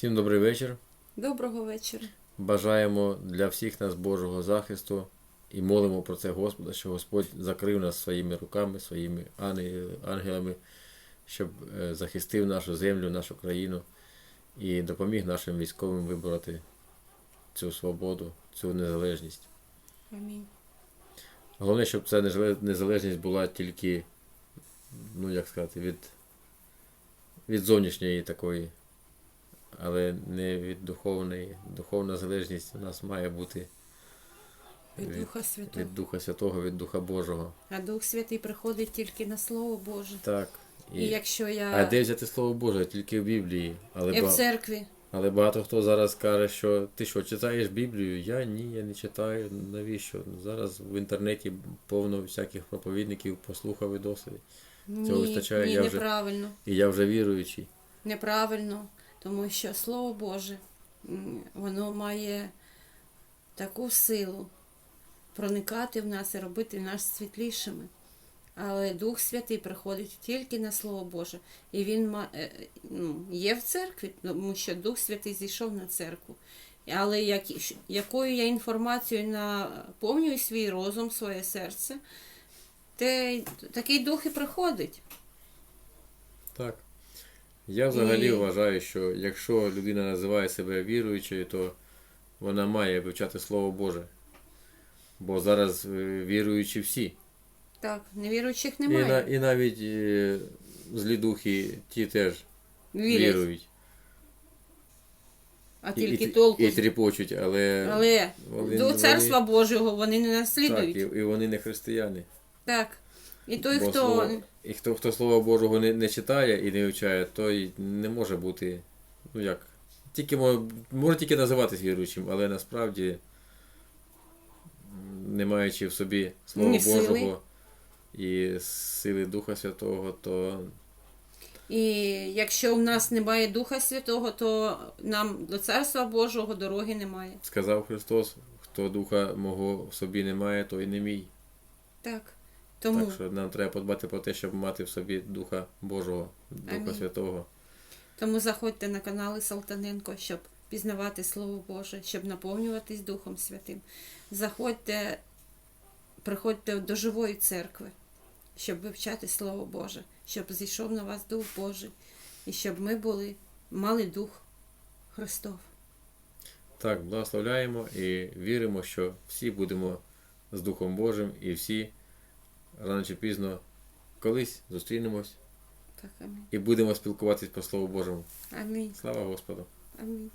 Всім добрий вечір. Доброго вечора. Бажаємо для всіх нас Божого захисту і молимо про це Господа, що Господь закрив нас своїми руками, своїми ангелами, щоб е, захистив нашу землю, нашу країну і допоміг нашим військовим вибороти цю свободу, цю незалежність. Амінь. Головне, щоб ця незалежність була тільки, ну як сказати, від, від зовнішньої такої, але не від духовної. Духовна залежність у нас має бути Від Від- Духа Святого. від Духа Святого, від Духа Божого. А Дух Святий приходить тільки на Слово Боже. Так. І, якщо я А де взяти Слово Боже? Тільки в Біблії. Але, і в церкві, але багато хто зараз каже, що ти що, читаєш Біблію? Я ні, я не читаю. Навіщо? Зараз в інтернеті повно всяких проповідників, послухав і досить. Цього ні, вистачає, ні я вже- І я вже віруючий. Неправильно, тому що Слово Боже, воно має таку силу проникати в нас і робити нас світлішими. Але Дух Святий приходить тільки на Слово Боже. І він е, ну, є в церкві, тому що Дух Святий зійшов на церкву. Але як, якою я інформацією наповнюю свій розум, своє серце, те, такий дух і приходить. Так. Я взагалі І- вважаю, що якщо людина називає себе віруючою, то вона має вивчати Слово Боже. Бо зараз е, віруючі всі. Так, невіруючих І, немає. на, і навіть е, злі духи ті теж Вірять, вірують. а тільки і, толку. і тріпочуть, але, Але вони- до вони- царства Божого вони не так, наслідують. і, і вони не християни. Так. І той, Бо хто слово, і хто, хто Слова Божого не, не читає і не вивчає, той не може бути, ну як, тільки може, може тільки називатись віруючим, але насправді, не маючи в собі Слова Ні сили. Божого і сили Духа Святого, то і якщо в нас немає Духа Святого, то нам до царства Божого дороги немає. сказав Христос, хто Духа мого в собі не має, той не мій. Так. Тому Так що нам треба подбати про те, щоб мати в собі Духа Божого, Духа Амінь. Святого. Тому заходьте на канали Салтаненко, щоб пізнавати Слово Боже, щоб наповнюватись Духом Святим. Заходьте, приходьте до живої церкви, щоб вивчати Слово Боже, щоб зійшов на вас Дух Божий, і щоб ми були, мали Дух Христов. Так, благословляємо і віримо, що всі будемо з Духом Божим і всі рано чи пізно колись зустрінемось Так, амінь. і будемо спілкуватись по Слову Божому. Амінь. Слава Господу! Амінь.